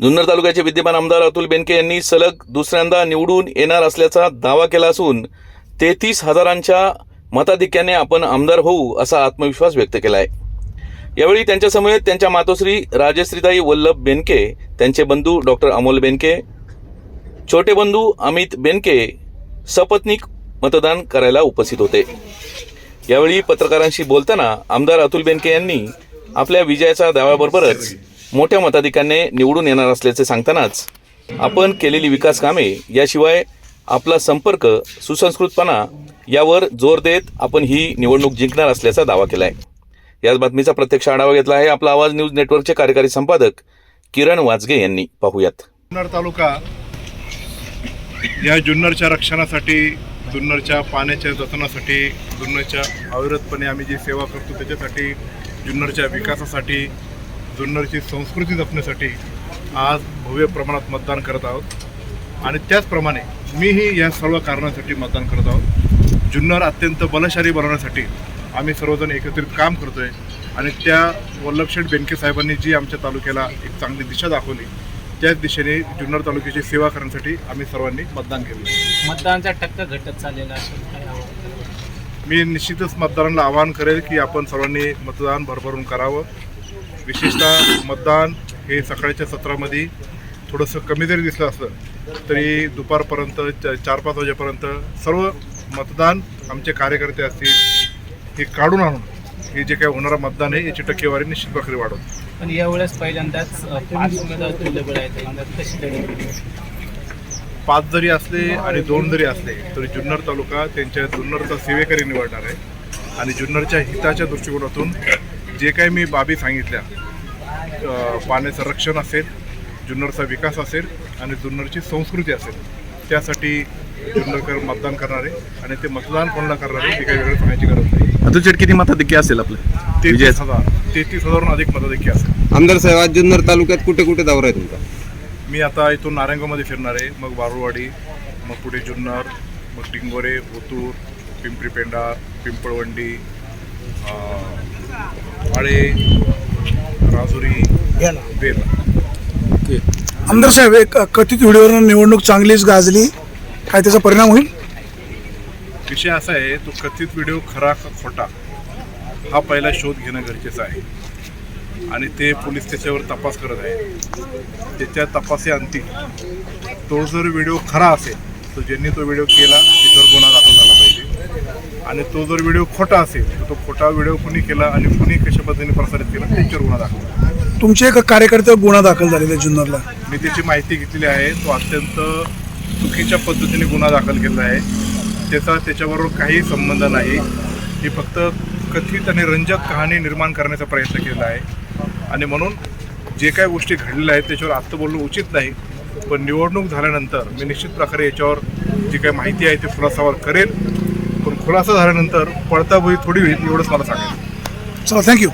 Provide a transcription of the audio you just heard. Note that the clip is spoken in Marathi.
जुन्नर तालुक्याचे विद्यमान आमदार अतुल बेनके यांनी सलग दुसऱ्यांदा निवडून येणार असल्याचा दावा केला असून तेहतीस हजारांच्या मताधिक्याने आपण आमदार होऊ असा आत्मविश्वास व्यक्त केला आहे यावेळी त्यांच्यासमवेत त्यांच्या मातोश्री राजश्रीताई वल्लभ बेनके त्यांचे बंधू डॉक्टर अमोल बेनके छोटे बंधू अमित बेनके सपत्नीक मतदान करायला उपस्थित होते. यावेळी पत्रकारांशी बोलताना आमदार अतुल बेनके यांनी आपल्या विजयाच्या दाव्याबरोबरच मोठ्या मताधिकाने निवडून येणार असल्याचे सांगतानाच आपण केलेली विकास कामे याशिवाय आपला संपर्क सुसंस्कृतपणा यावर जोर देत आपण ही निवडणूक जिंकणार असल्याचा दावा केला आहे याच बातमीचा प्रत्यक्ष आढावा घेतला आहे आपला आवाज न्यूज नेटवर्कचे कार्यकारी संपादक किरण वाजगे यांनी. पाहूयात. जुन्नर तालुका या जुन्नरच्या रक्षणासाठी जुन्नरच्या पाण्याच्या जतनासाठी जुन्नरच्या अविरतपणे आम्ही जी सेवा करतो त्याच्यासाठी जुन्नरच्या विकासासाठी जुन्नरची संस्कृती जपण्यासाठी आज भव्य प्रमाणात मतदान करत आहोत. आणि त्याचप्रमाणे मीही या सर्व कारणासाठी मतदान करत आहोत. जुन्नर अत्यंत बलशाली बनवण्यासाठी आम्ही सर्वजण एकत्रित काम करतोय. आणि त्या वल्लभशेठ बेनके साहेबांनी जी आमच्या तालुक्याला एक चांगली दिशा दाखवली त्याच दिशेने जुन्नर तालुक्याची सेवा करण्यासाठी आम्ही सर्वांनी मतदान केलं. मतदानाचा टक्का घटत चाललेला मी निश्चितच मतदारांना आवाहन करेल की आपण सर्वांनी मतदान भरभरून करावं. विशेषतः मतदान हे सकाळच्या सत्रामध्ये थोडंसं कमी जरी दिसलं असलं तरी दुपारपर्यंत च- चार पाच वाजेपर्यंत सर्व मतदान आमचे कार्यकर्ते असतील हे काढून आणून हे जे काही होणारं मतदान आहे याची टक्केवारी निश्चित प्रकारे वाढवतो. पण यावेळेस पहिल्यांदाच पाच उमेदवार आहेत कशी पाच जरी असले आणि दोन जरी असले तरी जुन्नर तालुका त्यांच्या जुन्नरचा सेवेकरी निवडणार आहे. आणि जुन्नरच्या हिताच्या दृष्टिकोनातून जे काही मी बाबी सांगितल्या पाण्याचं रक्षण असेल जुन्नरचा विकास असेल आणि जुन्नरची संस्कृती असेल त्यासाठी जुन्नरकर मतदान करणार आहे आणि ते मतदान कोणाला करणार आहे हे काही वेगळं सांगायची गरज नाही. अतुल शेट किती मताधिक्य असेल आपलं? तेहतीस हजार तेहतीस हजारहून अधिक मताधिक्य असेल. आमदार साहेब आज जुन्नर तालुक्यात कुठे कुठे दौरा आहे तुमचा? मी आता इथून नारायणगावमध्ये फिरणार आहे मग बारुवाडी मग पुढे जुन्नर मग डिंगोरे ओतूर पिंपरी पेंडा पिंपळवंडी आळे राजुरी बेला आमदार साहेब एक कथित व्हिडिओवर निवडणूक चांगलीच गाजली. काय त्याचा परिणाम होईल? विषय असा आहे तो कथित व्हिडिओ खरा का खोटा हा पहिला शोध घेणं गरजेचं आहे. आणि ते पोलीस त्याच्यावर तपास करत आहे त्याच्या तपासी अंती तो जर व्हिडिओ खरा असेल तर ज्यांनी तो व्हिडिओ केला त्याच्यावर गुन्हा आणि तो जर व्हिडिओ खोटा असेल तर तो खोटा व्हिडिओ कुणी केला आणि कुणी कशा पद्धतीने प्रसारित केला त्याच्यावर गुन्हा दाखल. तुमचे एका कार्यकर्त्यावर गुन्हा दाखल झालेला आहे जुन्नरला. मी त्याची माहिती घेतलेली आहे. तो अत्यंत चुकीच्या पद्धतीने गुन्हा दाखल केला आहे. त्याचा त्याच्याबरोबर काही संबंध नाही. ही फक्त कथित आणि रंजक कहाणी निर्माण करण्याचा प्रयत्न केला आहे. आणि म्हणून जे काही गोष्टी घडलेल्या आहेत त्याच्यावर आत्ता बोलणं उचित नाही. पण निवडणूक झाल्यानंतर मी निश्चित प्रकारे याच्यावर जी काही माहिती आहे ती खुलासावर करेल. खुलासा झाल्यानंतर पडताभुई थोडी होईल एवढंच मला सांगायचं चला थँक्यू